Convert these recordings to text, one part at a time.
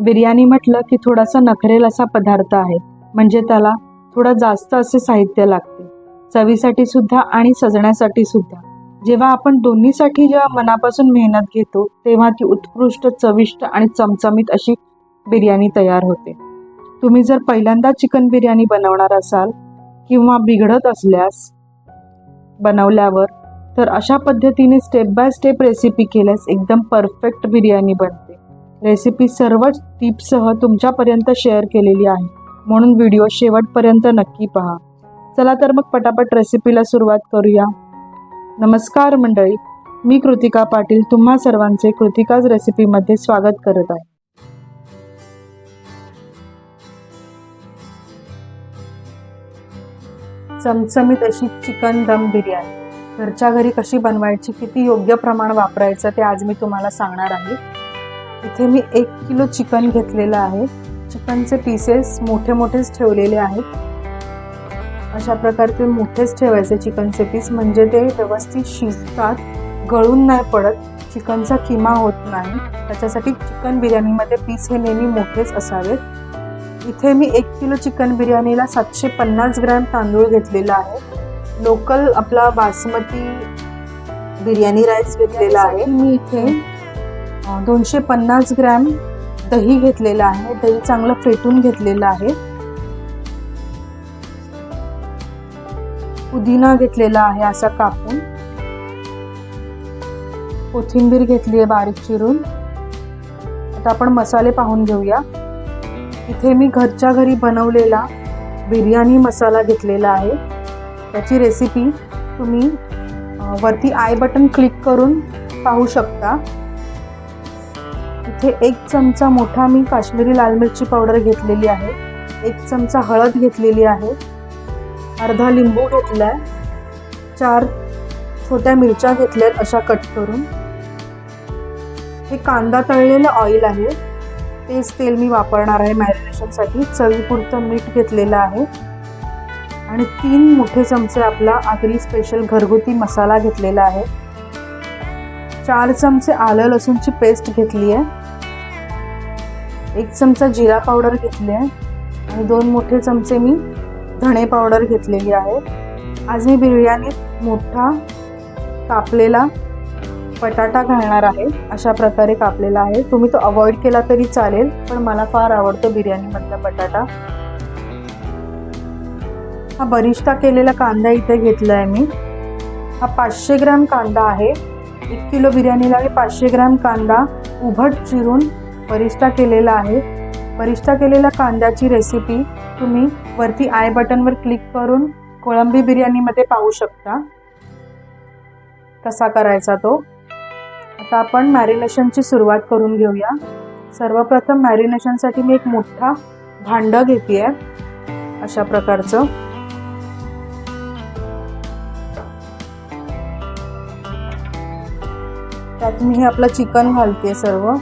बिर्याणी म्हटलं की थोडासा नखरेल असा पदार्थ आहे. म्हणजे त्याला थोडं जास्त असे साहित्य लागते. चवीसाठी सुद्धा आणि सजण्यासाठी सुद्धा. जेव्हा आपण दोन्हीसाठी जेव्हा मनापासून मेहनत घेतो तेव्हा ती उत्कृष्ट चविष्ट आणि चमचमीत अशी बिर्याणी तयार होते. तुम्ही जर पहिल्यांदा चिकन बिर्याणी बनवणार असाल किंवा बिघडत असल्यास बनवल्यावर तर अशा पद्धतीने स्टेप बाय स्टेप रेसिपी केल्यास एकदम परफेक्ट बिर्याणी बनते. रेसिपी सर्व टिप्ससह तुमच्यापर्यंत शेअर केलेली आहे. म्हणून व्हिडिओ शेवटपर्यंत नक्की पहा. चला तर मग पटापट रेसिपीला सुरुवात करूया. नमस्कार मंडळी. मी कृतिका पाटील तुम्हा सर्वांचे कृतिकाज रेसिपीमध्ये स्वागत करत आहे. चमचमीत अशी चिकन दम बिर्याणी. घरच्या घरी कशी बनवायची किती योग्य प्रमाण वापरायचं ते आज मी तुम्हाला सांगणार आहे. इथे मी एक किलो चिकन घेतलेलं आहे. चिकनचे पीसेस मोठे मोठेच ठेवलेले आहेत. अशा प्रकारचे मोठेच ठेवायचे चिकनचे पीस म्हणजे ते व्यवस्थित शिजतात गळून नाही पडत चिकनचा किमा होत नाही. त्याच्यासाठी चिकन बिर्याणीमध्ये पीस हे नेहमी मोठेच असावेत इथे मी एक किलो चिकन बिर्याणीला सातशे पन्नास ग्रॅम तांदूळ घेतलेला आहे. लोकल आपला बासमती बिर्याणी राईस घेतलेला आहे. मी इथे दोनशे पन्नास ग्रॅम दही घेतलेलं आहे. दही चांगलं फेटून घेतलेलं आहे. पुदिना घेतलेला आहे असा कापून. कोथिंबीर घेतली आहे बारीक चिरून. आता आपण मसाले पाहून घेऊया. इथे मी घरच्या घरी बनवलेला बिर्याणी मसाला घेतलेला आहे. त्याची रेसिपी तुम्ही वरती आय बटन क्लिक करून पाहू शकता. इथे एक चमचा मोठा मी काश्मीरी लाल मिरची पावडर घेतलेली आहे. एक चमचा हळद घेतलेली आहे. अर्धा लिंबू घेतलाय. चार छोट्या मिरच्या घेतल्यात अशा कट करून. हे कांदा तळलेलं ऑइल आहे. तेच तेल मी वापरणार आहे मॅरिनेशनसाठी चवीपुरतं मीठ घेतलेलं आहे. आणि तीन मोठे चमचे आपला आगरी स्पेशल घरगुती मसाला घेतलेला आहे. चार चमचे आलं लसूणची पेस्ट घेतली आहे एक चमचा जिरा पावडर घेतली आहे. आणि दोन मोठे चमचे मी धणे पावडर घेतलेली आहे. आज मी बिर्याणीत मोठा कापलेला बटाटा घालणार आहे. अशा प्रकारे कापलेला आहे. तुम्ही तो अवॉइड केला तरी चालेल पण मला फार आवडतो बिर्याणीमधला बटाटा. हा बरिष्ठा केलेला कांदा इथे घेतला आहे मी. हा पाचशे ग्रॅम कांदा आहे. एक किलो बिर्याणीला मी पाचशे ग्रॅम कांदा उभट चिरून परिष्ठा केलेला आहे. परिष्ठा केलेल्या कांद्याची रेसिपी तुम्ही वरती आय बटनवर क्लिक करून कोळंबी बिर्याणीमध्ये पाहू शकता. कसा करायचा तो? आता आपण मॅरिनेशनची सुरुवात करून घेऊया. सर्वप्रथम मॅरिनेशनसाठी मी एक मोठा भांडं घेते अशा प्रकारचं. त्यात मी हे आपलं चिकन घालते सर्व.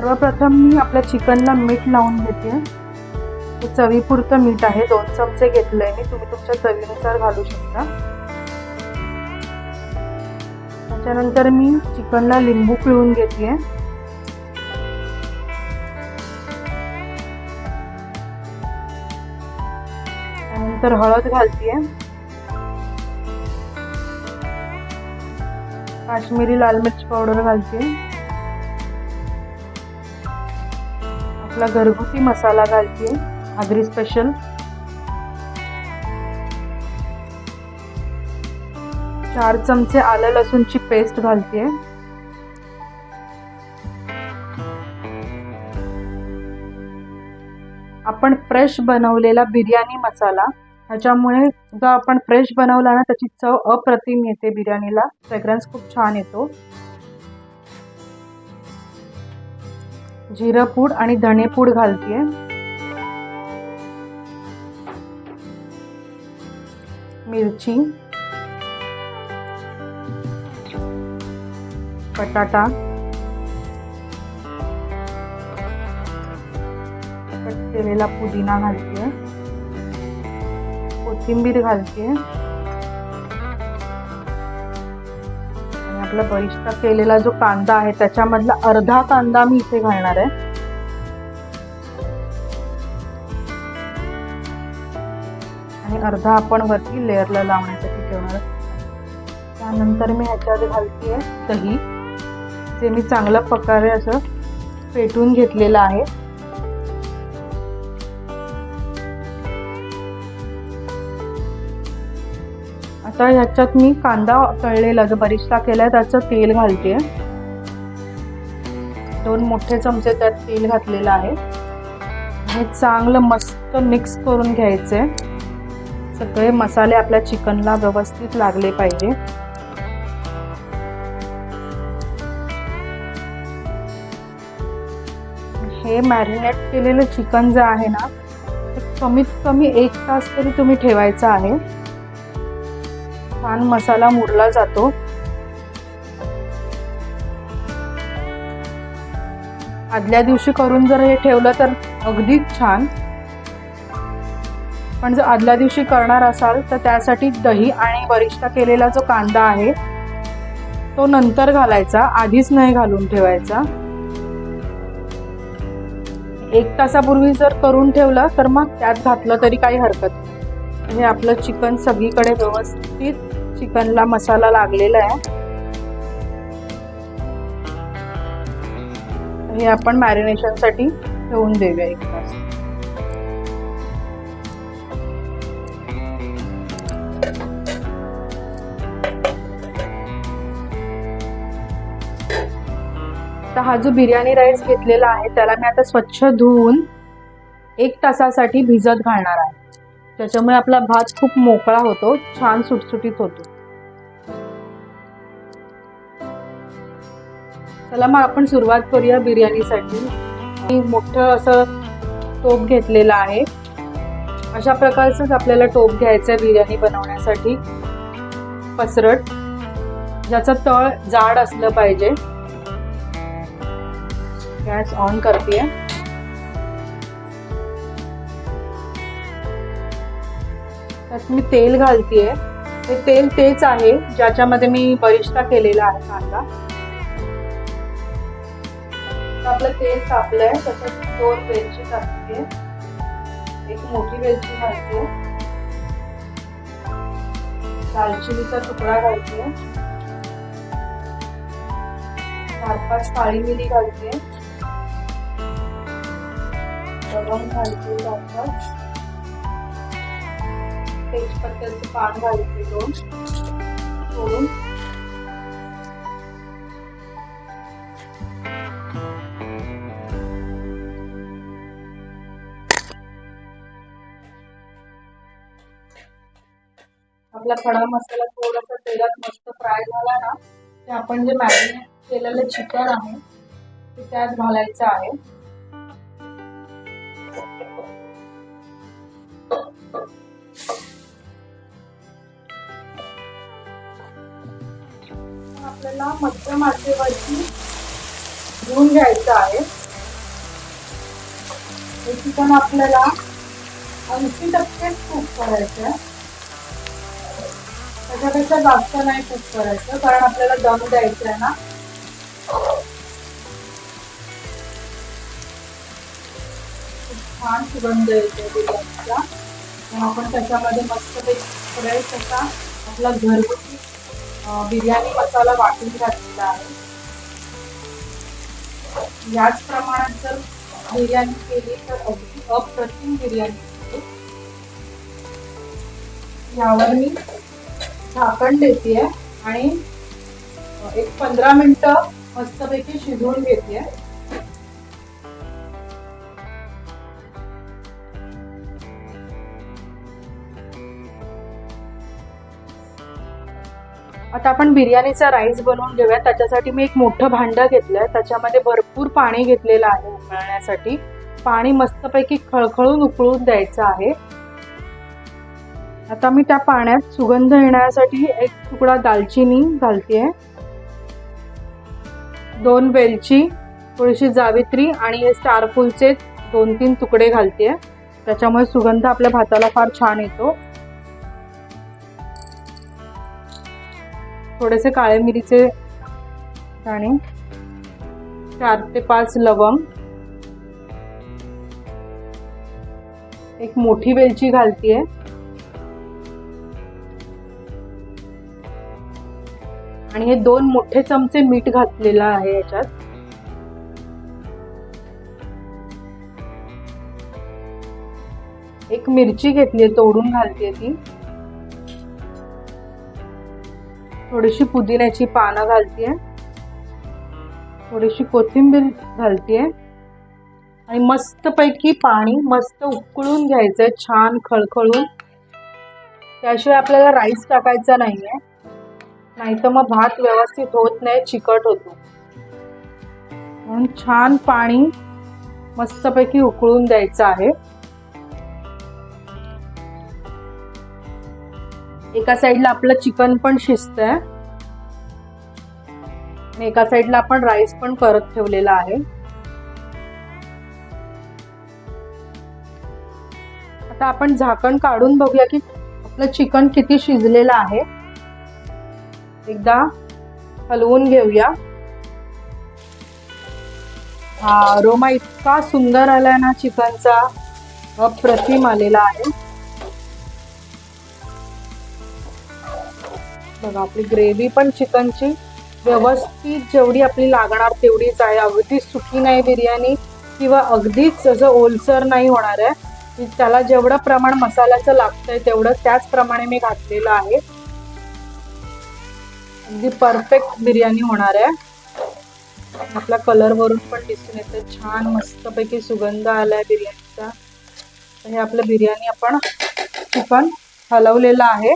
सर्वप्रथम मी आपल्या चिकनला मीठ लावून घेते. हे चवीपुरतं मीठ आहे. दोन चमचे घेतलंय मी. तुम्ही तुमच्या चवीनुसार घालू शकता. त्याच्यानंतर मी चिकनला लिंबू पिळून घेते. त्यानंतर हळद घालते. काश्मीरी लाल मिरची पावडर घालते. आपला घरगुती मसाला घालते. आगरी स्पेशल चार चमचे आलं लसूणची पेस्ट घालते. आपण फ्रेश बनवलेला बिर्याणी मसाला. ह्याच्यामुळे जो आपण फ्रेश बनवला ना त्याची चव अप्रतिम येते बिर्याणीला. फ्रेग्रन्स खूप छान येतो. जिरं पूड आणि धणेपूड घालते मिरची. बटाटा. कट केलेला पुदिना घालते कोथिंबीर घालते आपला बरिष्ठा केलेला जो कांदा आहे त्याच्यामधला अर्धा कांदा मी इथे घालणार आहे. आणि अर्धा आपण वरती लेअरला लावण्यासाठी ठेवणार त्यानंतर मी ह्याच्यात घालते दही जे मी चांगल्या प्रकारे असं पेटून घेतलेलं आहे. आता ह्याच्यात मी कांदा तळलेला जो बरिष्ठा केलाय त्याचं तेल घालते. दोन मोठे चमचे त्यात तेल घातलेलं आहे. हे चांगलं मस्त मिक्स करून घ्यायचे. सगळे मसाले आपल्या चिकनला व्यवस्थित लागले पाहिजे. हे मॅरिनेट केलेलं चिकन जे आहे ना कमीत कमी एक तास तरी तुम्ही ठेवायचं आहे. छान मसाला मुरला जातो. आदल्या दिवशी करून जर हे ठेवलं तर अगदीच छान. पण जर आदल्या दिवशी करणार असाल तर त्यासाठी दही आणि वरिष्ठा केलेला जो कांदा आहे तो नंतर घालायचा आधीच नाही घालून ठेवायचा. एक तासापूर्वी जर करून ठेवलं तर मग त्यात घातलं तरी काही हरकत नाही. हे आपलं चिकन सगळीकडे व्यवस्थित चिकनला मसाला लागलेला आहे. हे आपण मॅरिनेशनसाठी ठेवून देऊया एक तास. तर हा जो बिर्याणी राईस घेतलेला आहे त्याला मी आता स्वच्छ धुवून एक तासासाठी भिजत घालणार आहे. त्याच्यामुळे आपला भात खूप मोकळा होतो छान सुटसुटीत होतो. चला मग आपण सुरुवात करूया बिर्याणीसाठी. मी मोठं असं टोप घेतलेलं आहे. अशा प्रकारचंच आपल्याला टोप घ्यायचं आहे बिर्याणी बनवण्यासाठी. पसरट ज्याचं तळ जाड असलं पाहिजे. गॅस ऑन करते. त्यात मी तेल घालतेय. हे तेल तेच आहे ज्याच्यामध्ये मी बरिष्ठा केलेला आहे कांदा. आपलं तेल तापलंय त्याच्यात दोन वेलची टाकते एक मोठी वेलची घालते दालचिनीचा तुकडा घालते चार पाच काळी मिरी घालते लवंग घालते चार पाच तेजपत्त्याचं पान घालते दोन सोडून आपला खडा मसाला थोडासा तेलात मस्त फ्राय झाला ना ते आपण जे मॅरिनेट केलेलं चिकन आहे ते त्यात घालायचं आहे. आपल्याला मध्यम आचेवरती घेऊन घ्यायचं आहे. हे चिकन आपल्याला ऐंशी टक्के कुक करायचं आहे त्याच्यापेक्षा जास्त नाही कुक करायचं कारण आपल्याला दम द्यायचं आहे ना छान सुगंध येतो गुलाबचा. आपण त्याच्यामध्ये मस्त फ्रेश असा आपला घरगुती बिर्याणी मसाला वाटून घातलेला आहे. याच प्रमाणात जर बिर्याणी केली तर अगदी अप्रतिम बिर्याणी यावर मी झाकण देते आणि एक पंधरा मिनटं मस्तपैकी शिजवून घेते आता आपण बिर्याणीचा राईस बनवून घेऊया त्याच्यासाठी मी एक मोठं भांडं घेतलं आहे त्याच्यामध्ये भरपूर पाणी घेतलेलं आहे उकळण्यासाठी. पाणी मस्तपैकी खळखळून उकळून द्यायचं आहे. आता मी त्या पाण्यात सुगंध येण्यासाठी एक तुकडा दालचिनी घालते दोन वेलची थोडीशी जावित्री आणि स्टारफुलचे दोन तीन तुकडे घालते त्याच्यामुळे सुगंध आपल्या भाताला फार छान येतो. थोडेसे काळे मिरीचे आणि चार ते पाच लवंग एक मोठी वेलची घालतीये. आणि हे दोन मोठे चमचे मीठ घातलेलं आहे याच्यात. एक मिरची घेतली तोडून घालते ती. थोडीशी पुदिन्याची पानं घालतीये. थोडीशी कोथिंबीर घालतीये. आणि मस्तपैकी पाणी मस्त उकळून घ्यायचं आहे छान खळखळून. त्याशिवाय आपल्याला राईस टाकायचा नाहीये. आहे नाहीतर मग भात व्यवस्थित होत नाही चिकट होतो. म्हणून छान पाणी मस्तपैकी उकळून द्यायचं आहे. एका साईडला आपलं चिकन पण शिजतंय. आणि एका साईडला आपण राईस पण करत ठेवलेला आहे. आता आपण झाकण काढून बघूया की आपलं चिकन किती शिजलेलं आहे. एकदा हलवून घेऊया. हा रोमा इतका सुंदर आलाय ना चिकनचा. अप्रतिम आलेला आहे. बघा आपली ग्रेव्ही पण चिकनची व्यवस्थित जेवढी आपली लागणार तेवढीच आहे. अगदीच सुकी नाही बिर्याणी किंवा अगदीच असं ओलसर नाही होणार आहे. की त्याला जेवढं प्रमाण मसाल्याचं लागतंय तेवढं त्याचप्रमाणे मी घातलेलं आहे. अगदी परफेक्ट बिर्याणी होणार आहे. आपला कलरवरून पण दिसून येते छान मस्तपैकी सुगंध आलाय बिर्याणीचा. हे आपलं बिर्याणी आपण चिकन हलवलेलं आहे.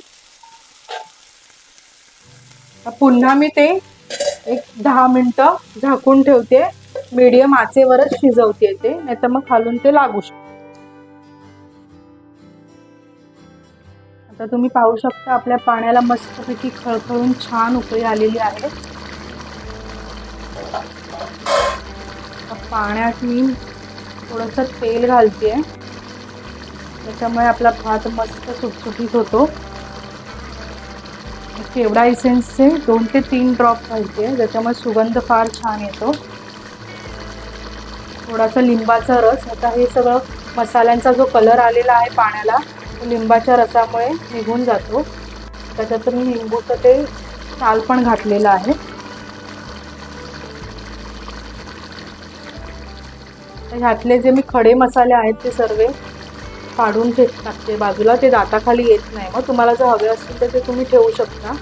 पुन्हा मी ते एक दहा मिनिटं झाकून ठेवते. मीडियम आचेवरच शिजवते ते नाहीतर मग खालून ते लागू शकते. आता तुम्ही पाहू शकता आपल्या पाण्याला मस्तपैकी खळखळून छान उकळी आलेली आहे. पाण्यात मी थोडंसं तेल घालते त्याच्यामुळे आपला भात मस्त सुटसुटीत होतो. केवडा इसेन्सचे दोन ते तीन ड्रॉप घालते ज्याच्यामुळे सुगंध फार छान येतो. थोडासा लिंबाचा रस. आता हे सगळं मसाल्यांचा जो कलर आलेला आहे पाण्याला तो लिंबाच्या रसामुळे निघून जातो. त्याच्यात मी लिंबूचं ते साल पण घातलेलं आहे. ह्यातले जे मी खडे मसाले आहेत ते सर्व काढून घेत टाकते बाजूला ते दाताखाली येत नाही. मग तुम्हाला जर हवे असतील तर ते तुम्ही ठेवू शकता.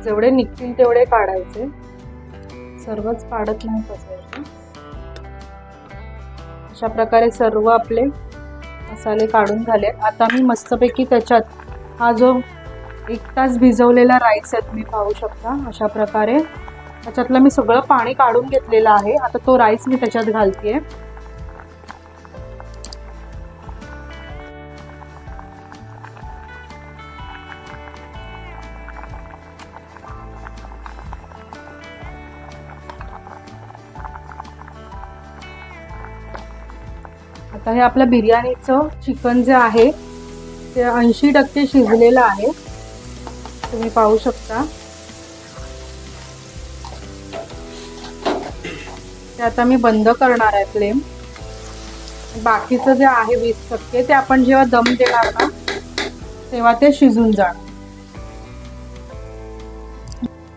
जेवढे निघतील तेवढे काढायचे. सर्वच काढत नाही बसायचे. अशा प्रकारे सर्व आपले मसाले काढून झाले. आता मी मस्तपैकी त्याच्यात हा जो एक तास भिजवलेला राईस आहे तुम्ही पाहू शकता अशा प्रकारे. त्याच्यातलं मी सगळं पाणी काढून घेतलेलं आहे. आता तो राईस मी त्याच्यात घालते आता हे आपलं बिर्याणीचं चिकन जे आहे ते ऐंशी टक्के शिजलेलं आहे. तुम्ही पाहू शकता. ते आता मी बंद करणार आहे फ्लेम. बाकीचं जे आहे वीस टक्के ते आपण जेव्हा दम देणार ना तेव्हा ते शिजून जाणार.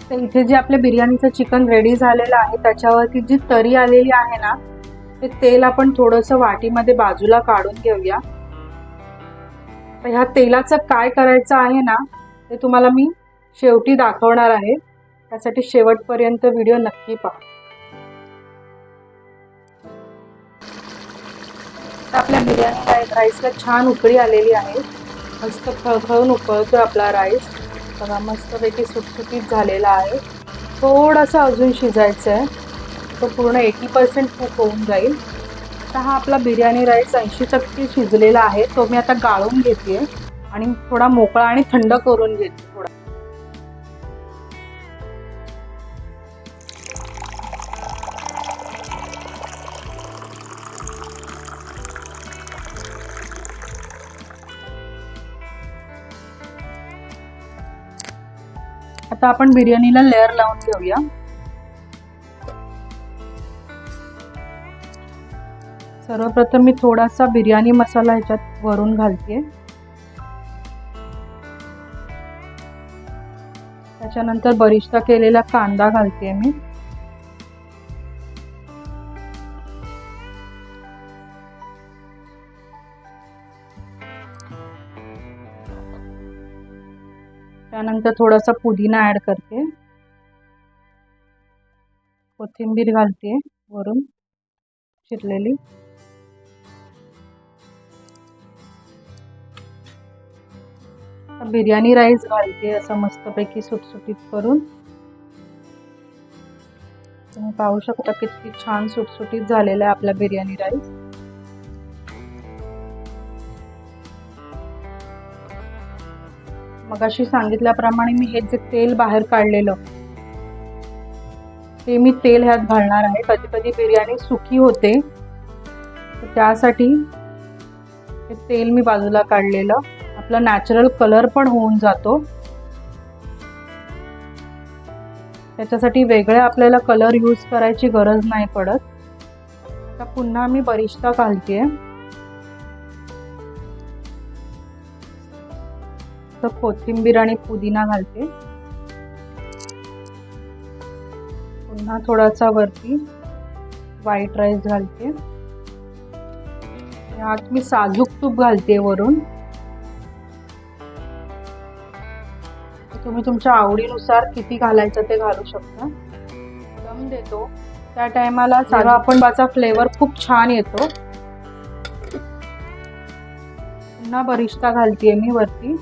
तर इथे जे आपल्या बिर्याणीचं चिकन रेडी झालेलं आहे त्याच्यावरती जी तरी आलेली आहे ना ते तेल आपण थोडंसं वाटीमध्ये बाजूला काढून घेऊया. तर ह्या तेलाचं काय करायचं आहे ना ते तुम्हाला मी शेवटी दाखवणार आहे. त्यासाठी शेवटपर्यंत व्हिडिओ नक्की पहा. आपल्या बिर्याणी राईसला छान उकळी आलेली आहे. मस्त खळखळून उकळतो आपला राईस. बघा मस्तपैकी सुटसुटीत झालेला आहे. थोडासा अजून शिजायचं आहे तो पूर्ण एटी पर्सेंट कुक होऊन जाईल. आता हा आपला बिर्याणी राईस ऐंशी टक्के शिजलेला आहे. तो मी आता गाळून घेते आहे आणि थोडा मोकळा आणि थंड करून घेते थोडा. आता आपण बिर्याणीला लेअर लावून घेऊया. सर्वप्रथम मी थोडासा बिर्याणी मसाला ह्याच्यात वरून घालते. त्याच्यानंतर बरिष्ता केलेला कांदा घालते मी. त्यानंतर थोडासा पुदिना ॲड करते. कोथिंबीर घालते वरून चिरलेली. बिर्याणी राईस घालते असं मस्तपैकी सुटसुटीत करून. तुम्ही पाहू शकता किती छान सुटसुटीत झालेला आहे आपला बिर्याणी राईस. मगाशी सांगितल्याप्रमाणे मी हे जे तेल बाहेर काढलेलं ते मी तेल ह्यात घालणार आहे. कधी कधी बिर्याणी सुकी होते. त्यासाठी हे तेल मी बाजूला काढलेलं. आपला नॅचरल कलर पण होऊन जातो. त्याच्यासाठी वेगळे आपल्याला कलर यूज करायची गरज नाही पडत. आता पुन्हा मी बरिश्ता घालते. तर कोथिंबीर आणि पुदिना घालते. पुन्हा थोडासा वरती व्हाईट राईस घालते. यात मी साजूक तूप घालते वरून. तुम्ही तुमच्या आवडीनुसार किती घालायचं ते घालू शकता. दम देतो. त्या टायमाला सारा आपण बाचा फ्लेवर खूप छान येतो. पुन्हा बरिष्ता घालते मी वरती.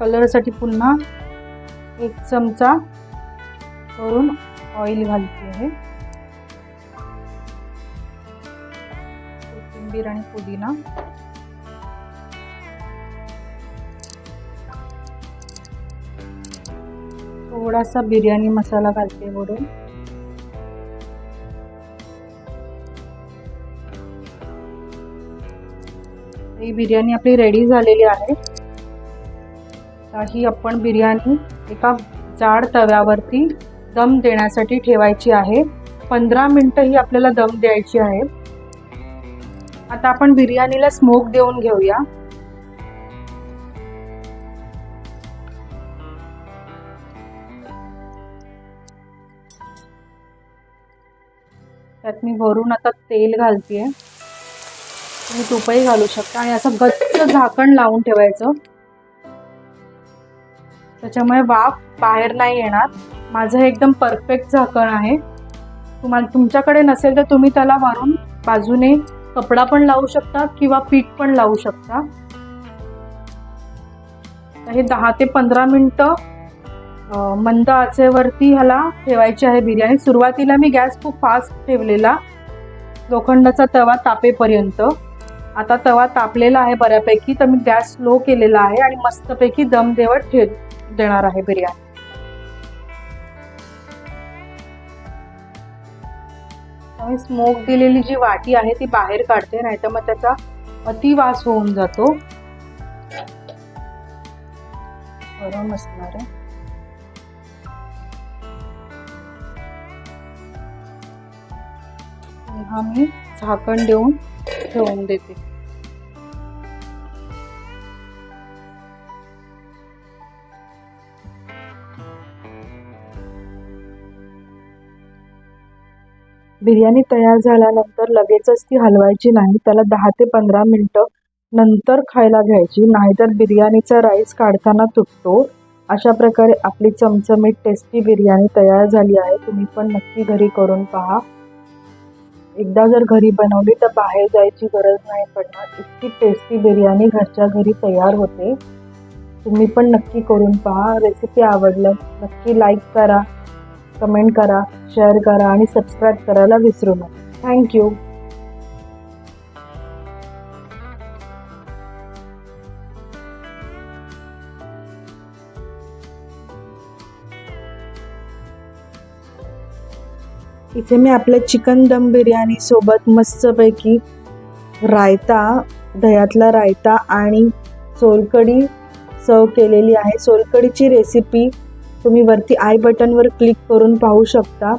कलरसाठी पुन्हा एक चमचा वरून ऑइल घालते आहे कोथिंबीर आणि पुदिना. थोडासा बिर्याणी मसाला घालते वरून. ही बिर्याणी आपली रेडी झालेली आहे. ही आपण बिर्याणी एका जाड तव्यावरती दम देण्यासाठी ठेवायची आहे. पंधरा मिनटं ही आपल्याला दम द्यायची आहे. आता आपण बिर्याणीला स्मोक देऊन घेऊया. त्यात मी वरून आता तेल घालतेय. तुम्ही तुपही घालू शकता आणि असं गच्च झाकण लावून ठेवायचं. त्याच्यामुळे वाफ बाहेर नाही येणार. माझं हे एकदम परफेक्ट झाकण आहे. तुम्हाला तुमच्याकडे नसेल तर तुम्ही त्याला वरून बाजूने कपडा पण लावू शकता किंवा पीठ पण लावू शकता. हे दहा ते पंधरा मिनटं मंद आचेवरती ह्याला ठेवायची आहे बिर्याणी. सुरुवातीला मी गॅस खूप फास्ट ठेवलेला. लोखंडाचा तवा तापेपर्यंत. आता तवा तापलेला आहे बऱ्यापैकी तर मी गॅस स्लो केलेला आहे आणि मस्तपैकी दम देवत ठेव देणार आहे बिर्याणी. मी स्मोक दिलेली जी वाटी आहे ती बाहेर काढते नाहीतर मग त्याचा अतिवास होऊन जातो. गरम असणार. आहे हा मी झाकण देऊन ठेवून देते. बिर्याणी तयार झाल्यानंतर लगेचच ती हलवायची नाही. त्याला दहा ते पंधरा मिनटं नंतर खायला घ्यायची. नाहीतर बिर्याणीचा राईस काढताना तुटतो. अशा प्रकारे आपली चमचमीत टेस्टी बिर्याणी तयार झाली आहे. तुम्ही पण नक्की घरी करून पहा. एकदा जर घरी बनवली तर बाहेर जायची गरज नाही पडणार. इतकी टेस्टी बिर्याणी घरच्या घरी तयार होते. तुम्ही पण नक्की करून पहा. रेसिपी आवडलं नक्की लाईक करा. कमेंट करा शेअर करा आणि सबस्क्राईब करायला विसरू नका. थँक्यू इथे मी आपल्या चिकन दम बिर्याणी सोबत मस्तपैकी रायता दह्यातला रायता आणि सोलकढी सर्व केलेली आहे. सोलकढीची रेसिपी तुम्ही वरती आय बटनवर क्लिक करून पाहू शकता.